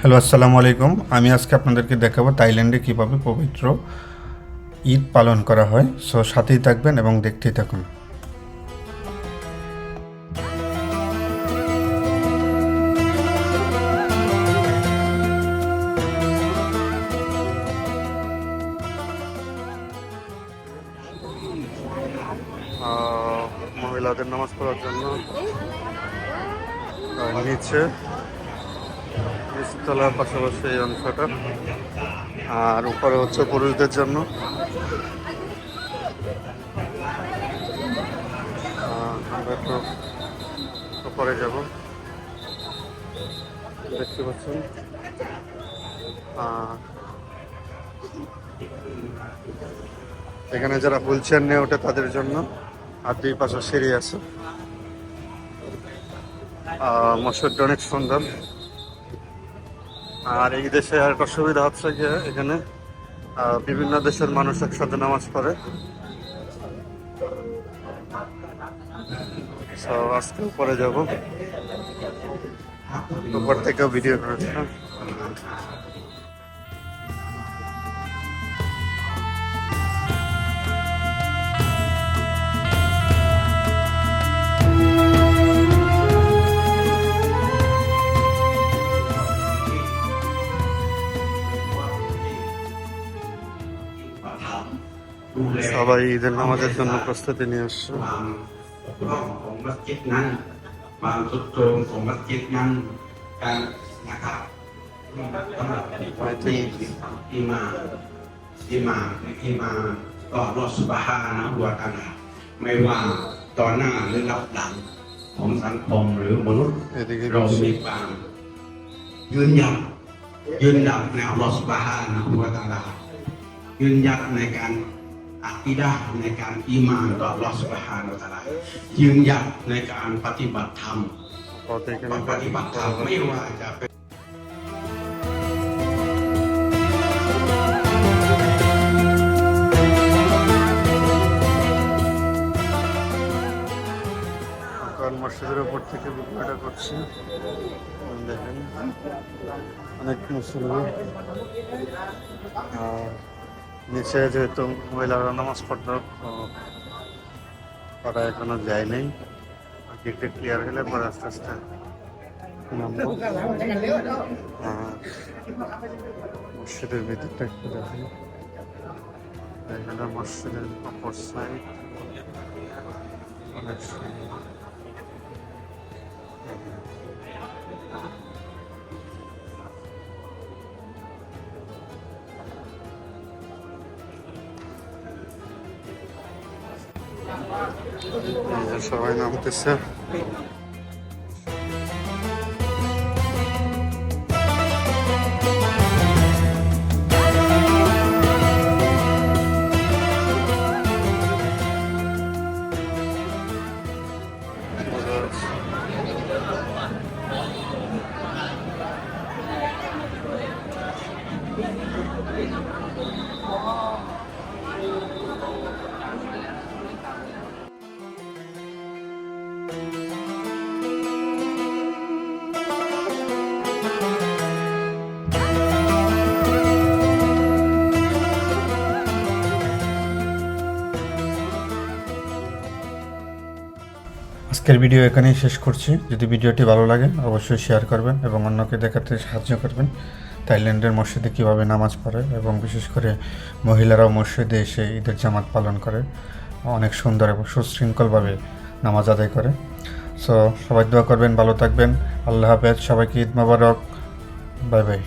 Hello, আসসালামু আলাইকুম। আমি আজকে আপনাদেরকে দেখাবো থাইল্যান্ডে কীভাবে পবিত্র ঈদ পালন করা হয়। সো সাথেই থাকবেন এবং দেখতেই থাকুন। মহিলাদের নামাজ পড়ার জন্য নিচে নিচতলার পাশাপাশি এই অংশটা। আর উপরে হচ্ছে পুরুষদের জন্য। আমরা একটু উপরে যাব। দেখতে পাচ্ছেন? এখানে যারা হুইল চেয়ার নিয়ে ওঠে তাদের জন্য আর দুই পাশে সিঁড়ি আছে। মসজিদটা অনেক সুন্দর। আর এই দেশে আর একটা সুবিধা হচ্ছে যে এখানে বিভিন্ন দেশের মানুষ একসাথে নামাজ পড়ে। আজকে উপরে যাব। উপর থেকেও ভিডিও করেছিলাম। সবাই ঈদের নামাজের জন্য প্রস্তুতি নিয়ে আসছে ความร่องของมัสยิดนั้นความสุดโทรมของมัสยิดนั้นการนะครับสำหรับที่ที่มาที่มาที่มาต่อรอดสุบฮานะหัวตาลาไม่ว่าต่อหน้าหรือรับหลังของสังคมหรือมนุษย์ এদিকে เรามีความยืนหยัดยืนหยัดในอัลลอฮฺสุบฮานะฮูวะตะอาลายืนหยัดในการ อักีดะห์ในการอีหมานต่ออัลลอฮฺสุบฮานะฮูวะตะอาลายืนหยัดในการปฏิบัติธรรม পথ এখানে ปฏิบัติธรรมไม่ว่าจะเป็น কারণ মসজিদের উপর থেকে ভিডিওটা করছি দেখেন অনেক মুসলিম আর নিচে যেহেতু মহিলারা নামাজ পড়তে তারা এখনও যায়নি গেটে ক্লিয়ার হলে পরে আস্তে আস্তে নামবো। মসজিদের ভিতরটা একটু দেখেন। এখানে মসজিদের অপর সাইড অনেক সুন্দর। সবাই নামতেছে। আজকের ভিডিও এখানেই শেষ করছি। যদি ভিডিওটি ভালো লাগে, অবশ্যই শেয়ার করবেন এবং অন্যকে দেখাতে সাহায্য করবেন। থাইল্যান্ডের মসজিদে কীভাবে নামাজ পড়ে এবং বিশেষ করে মহিলারাও মসজিদে এসে ঈদের জামাত পালন করে, অনেক সুন্দর এবং সুশৃঙ্খলভাবে নামাজ আদায় করে। সো সবাই দোয়া করবেন, ভালো থাকবেন। আল্লাহ হাফেজ, সবাইকে ঈদ মোবারক। Bye bye.